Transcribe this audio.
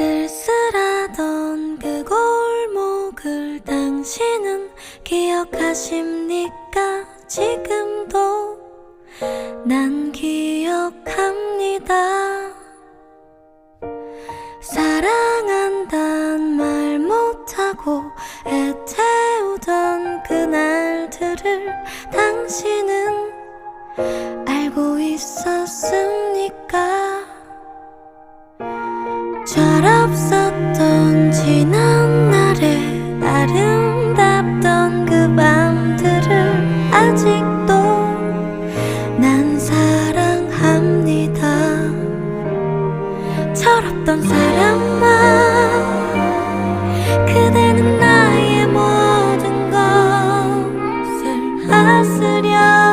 쓸쓸하던 그 골목을 당신은 기억하십니까? 지금도 난 기억합니다. 사랑한단 말 못하고 애태우던 그날들을 당신은 알고 있었 잘 없었던 지난 날의 아름답던 그 밤들을 아직도 난 사랑합니다. 철없던 사람만 그대는 나의 모든 것을 아스려